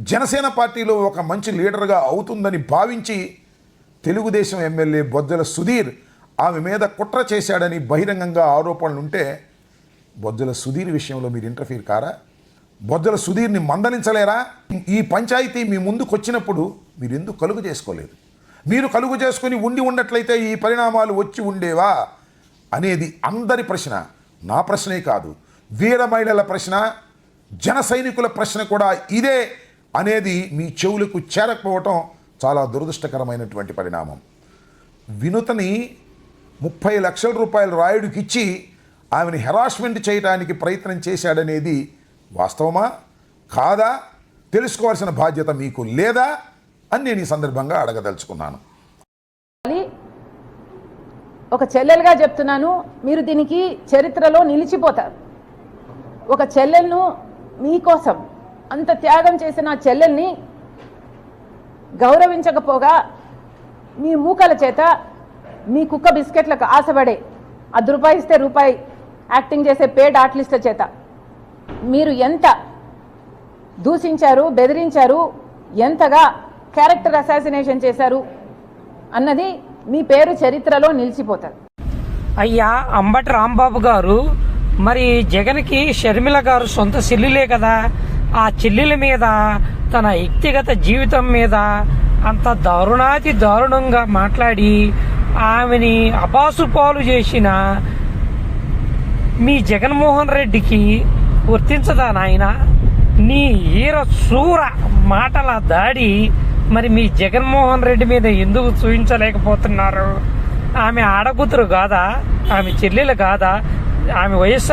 జనసేన పార్టీలో ఒక మంచి లీడర్గా అవుతుందని భావించి తెలుగుదేశం ఎమ్మెల్యే బొజ్జల సుధీర్ ఆమె మీద కుట్ర చేశాడని బహిరంగంగా ఆరోపణలు ఉంటే బొజ్జల సుధీర్ విషయంలో మీరు ఇంటర్ఫీర్ కారా? బొజ్జల సుధీర్ని మందలించలేరా? ఈ పంచాయతీ మీ ముందుకు వచ్చినప్పుడు మీరు ఎందుకు కలుగు చేసుకోలేదు? మీరు కలుగు చేసుకుని ఉండి ఉన్నట్లయితే ఈ పరిణామాలు వచ్చి ఉండేవా? అనేది అందరి ప్రశ్న. నా ప్రశ్నే కాదు. వీర మహిళల ప్రశ్న జన సైనికుల ప్రశ్న కూడా ఇదే. అనేది మీ చెవులకు చేరకపోవటం చాలా దురదృష్టకరమైనటువంటి పరిణామం. వినుతని ముప్పై లక్షల రూపాయలు రాయుడికి ఇచ్చి ఆమెను హెరాస్మెంట్ చేయడానికి ప్రయత్నం చేశాడనేది వాస్తవమా? కాదా? తెలుసుకోవాల్సిన బాధ్యత మీకు లేదా? అని నేను ఈ సందర్భంగా అడగదలుచుకున్నాను. ఒక చెల్లెలుగా చెప్తున్నాను మీరు దీనికి చరిత్రలో నిలిచిపోతారు. ఒక చెల్లెలను మీకోసం అంత త్యాగం చేసిన చెల్లెల్ని గౌరవించకపోగా మీ మూకల చేత మీ కుక్క బిస్కెట్లకు ఆశపడే అది రూపాయి ఇస్తే రూపాయి యాక్టింగ్ చేసే పేడ్ ఆర్టిస్టుల చేత మీరు ఎంత దూషించారు బెదిరించారు ఎంతగా క్యారెక్టర్ అసాసినేషన్ చేశారు అన్నది మీ పేరు చరిత్రలో నిలిచిపోతుంది. అయ్యా అంబటి రాంబాబు గారు మరి జగన్కి షర్మిల గారు సొంత సిల్లులే కదా. ఆ చెల్లెల మీద తన వ్యక్తిగత జీవితం మీద అంత దారుణాతి దారుణంగా మాట్లాడి ఆమెని అబాసు పాలు చేసిన మీ జగన్మోహన్ రెడ్డికి వర్తించదా నాయన? నీ ఈర సూర మాటల దాడి మరి మీ జగన్మోహన్ రెడ్డి మీద ఎందుకు చూపించలేకపోతున్నారు? ఆమె ఆడకూతురు కాదా? ఆమె చెల్లెలు కాదా? ఆమె వయస్సు